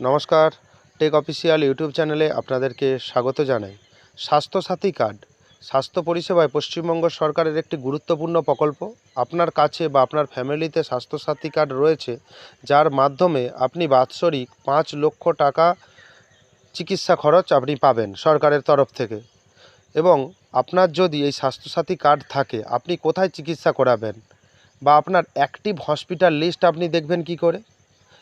নমস্কার, take official YouTube চ্যানেলে আপনাদেরকে স্বাগত জানাই। স্বাস্থ্যসাথী কার্ড, স্বাস্থ্য পরিষেবায় পশ্চিমবঙ্গ সরকারের একটি গুরুত্বপূর্ণ প্রকল্প। আপনার কাছে বা আপনার ফ্যামিলিতে স্বাস্থ্যসাথী কার্ড রয়েছে, যার মাধ্যমে আপনি বাৎসরিক পাঁচ লক্ষ টাকা চিকিৎসা খরচ আপনি পাবেন সরকারের তরফ থেকে। এবং আপনার যদি এই স্বাস্থ্যসাথী কার্ড থাকে, আপনি কোথায় চিকিৎসা করাবেন? বা আপনার অ্যাক্টিভ হসপিটাল লিস্ট আপনি দেখবেন কি করে?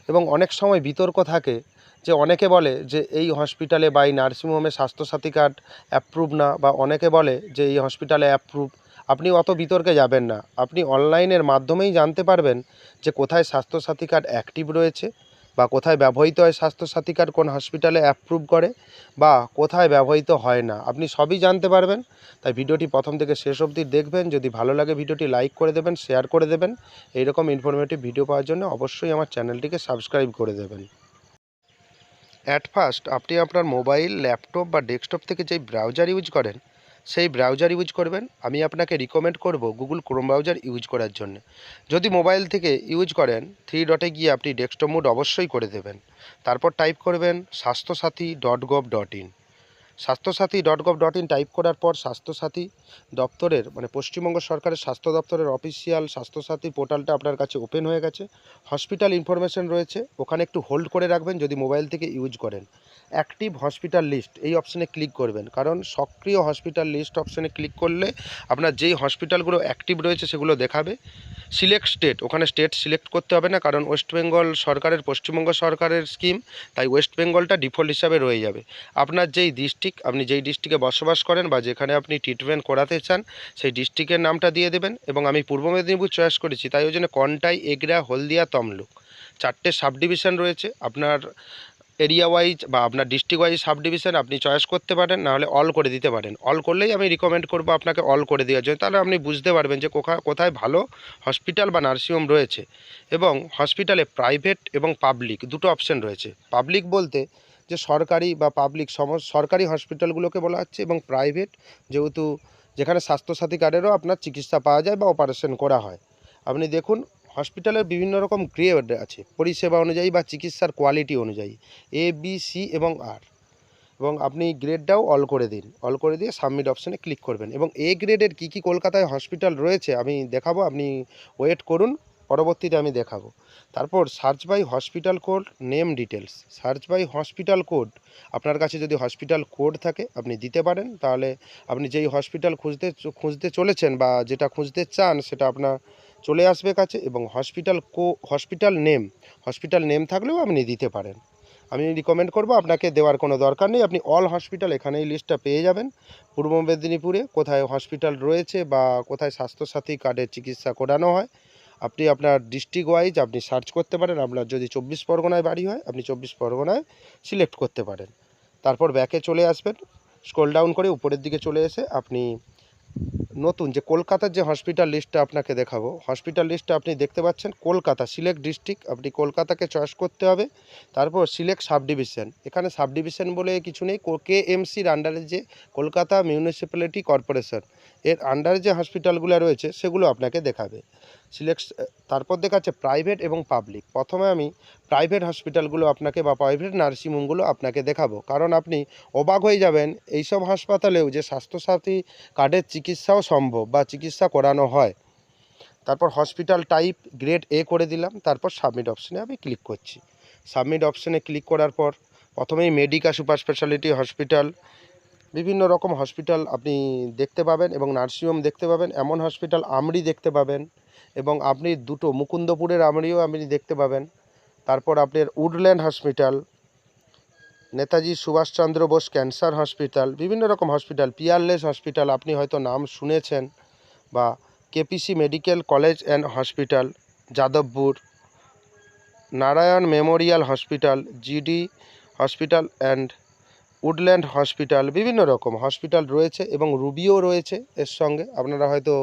এবং অনেক সময় বিতর্ক থাকে যে অনেকে বলে যে এই হসপিটালে বা এই নার্সিংহোমে স্বাস্থ্যসাথী কার্ড অ্যাপ্রুভ না, বা অনেকে বলে যে এই হসপিটালে অ্যাপ্রুভ আপনি অত বিতর্কে যাবেন না। আপনি অনলাইনের মাধ্যমেই জানতে পারবেন যে কোথায় স্বাস্থ্যসাথী কার্ড অ্যাক্টিভ রয়েছে। বা কোথায় ব্যবহৃত হয় স্বাস্থ্যসাথী কার্ড কোন হসপিটালে অ্যাপ্রুভ করে বা কোথায় ব্যবহৃত হয় না, আপনি সবই জানতে পারবেন। তাই ভিডিওটি প্রথম থেকে শেষ অবধি দেখবেন, যদি ভালো লাগে ভিডিওটি লাইক করে দেবেন শেয়ার করে দেবেন। এইরকম ইনফরমেটিভ ভিডিও পাওয়ার জন্য অবশ্যই আমার চ্যানেলটিকে সাবস্ক্রাইব করে দেবেন। অ্যাট ফার্স্ট আপনি আপনার মোবাইল ল্যাপটপ বা ডেস্কটপ থেকে যেই ব্রাউজার ইউজ করেন সেই ব্রাউজার ইউজ করবেন। আমি আপনাকে রিকমেন্ড করব গুগল ক্রোম ব্রাউজার ইউজ করার জন্য। যদি মোবাইল থেকে ইউজ করেন থ্রি ডটে গিয়ে আপনি ডেস্কটপ মোড অবশ্যই করে দেবেন। তারপর টাইপ করবেন Swasthya Sathi dot gov dot in Swasthya Sathi dot gov dot in type করার পর স্বাস্থ্যসাথী দপ্তরের মানে পশ্চিমবঙ্গ সরকারের স্বাস্থ্য দপ্তরের অফিসিয়াল স্বাস্থ্যসাথী পোর্টালটা আপনার কাছে ওপেন হয়ে গেছে। হসপিটাল ইনফরমেশন রয়েছে। ওখানে একটু হোল্ড করে রাখবেন যদি মোবাইল থেকে ইউজ করেন। অ্যাক্টিভ হসপিটাল লিস্ট এই অপশানে ক্লিক করবেন। কারণ সক্রিয় হসপিটাল লিস্ট অপশানে ক্লিক করলে আপনার যেই হসপিটালগুলো অ্যাক্টিভ রয়েছে সেগুলো দেখাবে। সিলেক্ট স্টেট ওখানে স্টেট সিলেক্ট করতে হবে না, কারণ ওয়েস্ট বেঙ্গল সরকারের, পশ্চিমবঙ্গ সরকারের স্কিম তাই ওয়েস্ট বেঙ্গলটা ডিফল্ট হিসাবে রয়ে যাবে। আপনার যেই ডিস্ট্রিক্ট আপনি যেই ডিস্ট্রিক্টে বসবাস করেন বা যেখানে আপনি ট্রিটমেন্ট করাতে চান, সেই ডিস্ট্রিক্টের নামটা দিয়ে দেবেন এবং আমি পূর্ব মেদিনীপুর চয়েস করেছি, তাই ওই জন্য কন্টাই এগরা হলদিয়া তমলুক চারটে সাব ডিভিশন রয়েছে, আপনার এরিয়া ওয়াইজ বা আপনার ডিস্ট্রিক্ট ওয়াইজ সাব ডিভিশন আপনি চয়েস করতে পারেন, নাহলে অল করে দিতে পারেন। অল করলেই আমি রিকমেন্ড করব আপনাকে অল করে দেওয়ার জন্য। তাহলে আপনি বুঝতে পারবেন যে কোথায় কোথায় ভালো হসপিটাল বা নার্সিংহোম রয়েছে এবং হসপিটালে প্রাইভেট এবং পাবলিক দুটো অপশন রয়েছে। পাবলিক বলতে যে সরকারি বা পাবলিক সম সরকারি হসপিটালগুলোকে বলা হচ্ছে এবং প্রাইভেট যেহেতু যেখানে স্বাস্থ্যসাথী কার্ডেরও আপনার চিকিৎসা পাওয়া যায় বা অপারেশন করা হয়। আপনি দেখুন হসপিটালের বিভিন্ন রকম গ্রেড আছে, পরিষেবা অনুযায়ী বা চিকিৎসার কোয়ালিটি অনুযায়ী এ বি সি এবং আর এবং আপনি গ্রেডটাও অল করে দিন অল করে দিয়ে সাবমিট অপশানে ক্লিক করবেন। এবং এ গ্রেডের কী কী কলকাতায় হসপিটাল রয়েছে আমি দেখাবো, আপনি ওয়েট করুন, পরবর্তীতে আমি দেখাবো। তারপর search by hospital code name details search by hospital code আপনার কাছে যদি হসপিটাল কোড থাকে, আপনি দিতে পারেন। তাহলে আপনি যেই হসপিটাল খুঁজতে খুঁজতে চলেছেন বা যেটা খুঁজতে চান, সেটা আপনার চলে আসবে কাছে এবং hospital co hospital name hospital name থাকলেও আপনি দিতে পারেন। আমি রিকমেন্ড করব, আপনাকে দেওয়ার কোনো দরকার নেই। আপনি অল হসপিটাল এখানে এই লিস্টটা পেয়ে যাবেন। পূর্ব মেদিনীপুরে কোথায় হসপিটাল রয়েছে বা কোথায় স্বাস্থ্যসাথী কার্ডের চিকিৎসা করানো হয়, আপনি আপনার ডিস্ট্রিক্ট ওয়াইজ আপনি সার্চ করতে পারেন। আপনার যদি চব্বিশ পরগনায় বাড়ি হয়, আপনি চব্বিশ পরগনায় সিলেক্ট করতে পারেন। তারপর ব্যাকে চলে আসবেন স্ক্রল ডাউন করে উপরের দিকে চলে এসে আপনি নতুন যে কলকাতার যে হসপিটাল লিস্টটা আপনাকে দেখাবো হসপিটাল লিস্টটা আপনি দেখতে পাচ্ছেন কলকাতা সিলেক্ট ডিস্ট্রিক্ট আপনি কলকাতাকে চয়েস করতে হবে, তারপর সিলেক্ট সাব ডিভিশন এখানে সাব ডিভিশন বলে কিছু নেই, কে এমসির আন্ডারে যে কলকাতা মিউনিসিপ্যালিটি কর্পোরেশন এর আন্ডারে যে হসপিটালগুলো রয়েছে, সেগুলো আপনাকে দেখাবে। সিলেক্ট তারপর দেখাচ্ছে প্রাইভেট এবং পাবলিক প্রথমে আমি প্রাইভেট হসপিটালগুলো আপনাকে বা প্রাইভেট নার্সিংহোমগুলো আপনাকে দেখাবো। কারণ আপনি অবাক হয়ে যাবেন, এইসব হাসপাতালেও যে স্বাস্থ্যসাথী কার্ডের চিকিৎসাও সম্ভব বা চিকিৎসা করানো হয়। তারপর হসপিটাল টাইপ গ্রেড এ করে দিলাম, তারপর সাবমিট অপশানে আমি ক্লিক করছি। সাবমিট অপশানে ক্লিক করার পর প্রথমেই মেডিকা সুপার স্পেশালিটি হসপিটাল বিভিন্ন রকম হসপিটাল আপনি দেখতে পাবেন এবং নার্সিংহোম দেখতে পাবেন, এমন হসপিটাল আমরি দেখতে পাবেন। এবং আপনি দুটো মুকুন্দপুরের আমরিও আপনি দেখতে পাবেন। তারপর আপনার Woodland hospital, Netaji Subhash Chandra Bose cancer hospital, বিভিন্ন রকম হসপিটাল, পিয়ারলেস হসপিটাল আপনি হয়তো নাম শুনেছেন বা KPC medical college and hospital, Jadavpur, Narayana memorial hospital, GD hospital and Woodland hospital, বিভিন্ন রকম হসপিটাল রয়েছে এবং রুবিও রয়েছে এর সঙ্গে। আপনারা হয়তো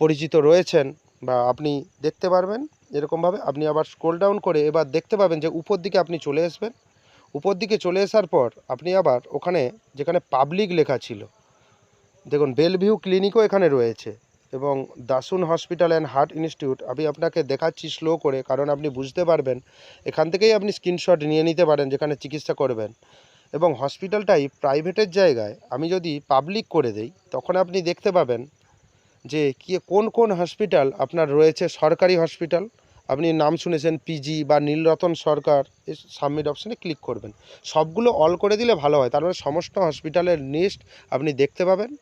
পরিচিত রয়েছেন। বা আপনি দেখতে পারবেন এরকমভাবে। আপনি আবার স্ক্রোল ডাউন করে এবার দেখতে পাবেন যে উপর দিকে আপনি চলে আসবেন। উপর দিকে চলে আসার পর আপনি আবার ওখানে যেখানে পাবলিক লেখা ছিল, দেখুন বেলভিউ ক্লিনিকও এখানে রয়েছে এবং Desun hospital and heart institute আমি আপনাকে দেখাচ্ছি স্লো করে কারণ আপনি বুঝতে পারবেন, এখান থেকেই আপনি স্ক্রিনশট নিয়ে নিতে পারেন যেখানে চিকিৎসা করবেন। এবং হসপিটালটাই প্রাইভেটের জায়গায় আমি যদি পাবলিক করে দেই, তখন আপনি দেখতে পাবেন যে কি, কোন কোন হসপিটাল আপনার রয়েছে? সরকারি হসপিটাল আপনি নাম শুনেছেন পিজি বা নীলরতন সরকার। সাবমিট অপশানে ক্লিক করবেন। সবগুলো অল করে দিলে ভালো হয়। তার মানে সমস্ত হসপিটালের লিস্ট আপনি দেখতে পাবেন।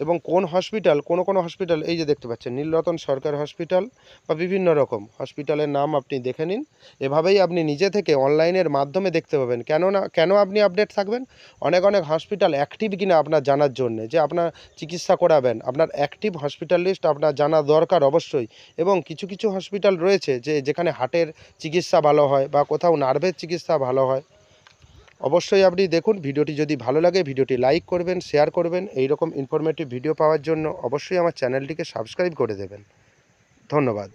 এবং কোন হসপিটাল, কোনো কোনো হসপিটাল, এই যে দেখতে পাচ্ছেন, নীলরতন সরকার হসপিটাল বা বিভিন্ন রকম। হসপিটালের নাম আপনি দেখে নিন। এভাবেই আপনি নিজে থেকে অনলাইনের মাধ্যমে দেখতে পাবেন। কেননা, কেন আপনি আপডেট থাকবেন? অনেক অনেক হসপিটাল অ্যাক্টিভ কিনা আপনার জানার জন্যে। যে আপনার চিকিৎসা করাবেন, আপনার অ্যাক্টিভ হসপিটাল লিস্ট আপনার জানা দরকার অবশ্যই। এবং কিছু কিছু হসপিটাল রয়েছে যে, যেখানে হার্টের চিকিৎসা ভালো হয় বা কোথাও নার্ভের চিকিৎসা ভালো হয়। অবশ্যই আপনি দেখুন, ভিডিওটি যদি ভালো লাগে, ভিডিওটি লাইক করবেন, শেয়ার করবেন। এই রকম ইনফরমেটিভ ভিডিও পাওয়ার জন্য অবশ্যই আমার চ্যানেলটিকে সাবস্ক্রাইব করে দেবেন। ধন্যবাদ।